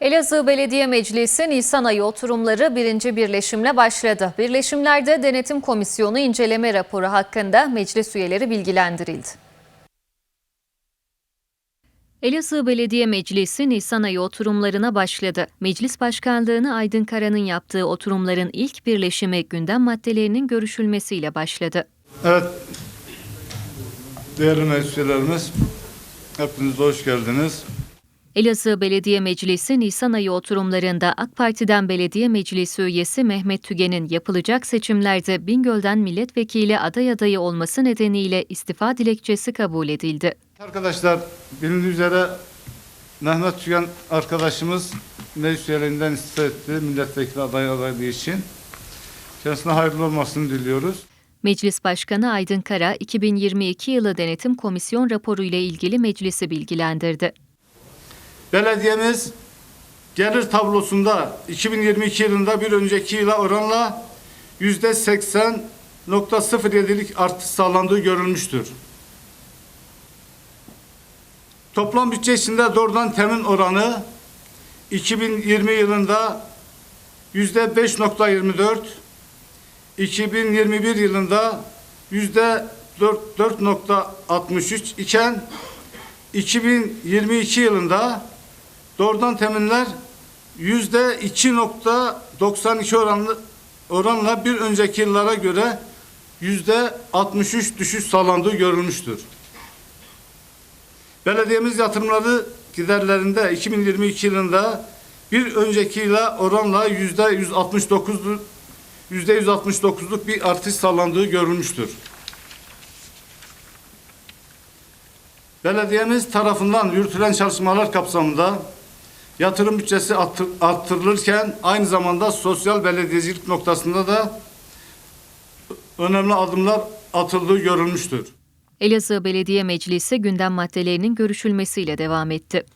Elazığ Belediye Meclisi Nisan ayı oturumları birinci birleşimle başladı. Birleşimlerde Denetim Komisyonu inceleme raporu hakkında meclis üyeleri bilgilendirildi. Elazığ Belediye Meclisi Nisan ayı oturumlarına başladı. Meclis Başkanlığını Aydın Kara'nın yaptığı oturumların ilk birleşimi gündem maddelerinin görüşülmesiyle başladı. Evet, değerli meclis üyelerimiz, hepiniz hoş geldiniz. Elazığ Belediye Meclisi Nisan ayı oturumlarında AK Parti'den belediye meclisi üyesi Mehmet Tügen'in yapılacak seçimlerde Bingöl'den milletvekili aday adayı olması nedeniyle istifa dilekçesi kabul edildi. Arkadaşlar, bilindiği üzere Mehmet Tügen arkadaşımız meclis üyeliğinden istifa etti milletvekili aday adaylığı için. Kendisine hayırlı olmasını diliyoruz. Meclis Başkanı Aydın Kara, 2022 yılı denetim komisyon raporu ile ilgili meclisi bilgilendirdi. Belediyemiz gelir tablosunda 2022 yılında bir önceki yıla oranla yüzde 80.07'lik artış sağlandığı görülmüştür. Toplam bütçe içinde doğrudan temin oranı 2020 yılında yüzde 5.24, 2021 yılında yüzde 4.63 iken 2022 yılında doğrudan teminler yüzde 2.92 oranlı oranla bir önceki yıllara göre yüzde 63 düşüş sağlandığı görülmüştür. Belediyemiz yatırımları giderlerinde 2022 yılında bir önceki yıla oranla yüzde 169 yüzde 169'luk bir artış sağlandığı görülmüştür. Belediyemiz tarafından yürütülen çalışmalar kapsamında yatırım bütçesi arttır- arttırılırken aynı zamanda sosyal belediyecilik noktasında da önemli adımlar atıldığı görülmüştür. Elazığ Belediye Meclisi gündem maddelerinin görüşülmesiyle devam etti.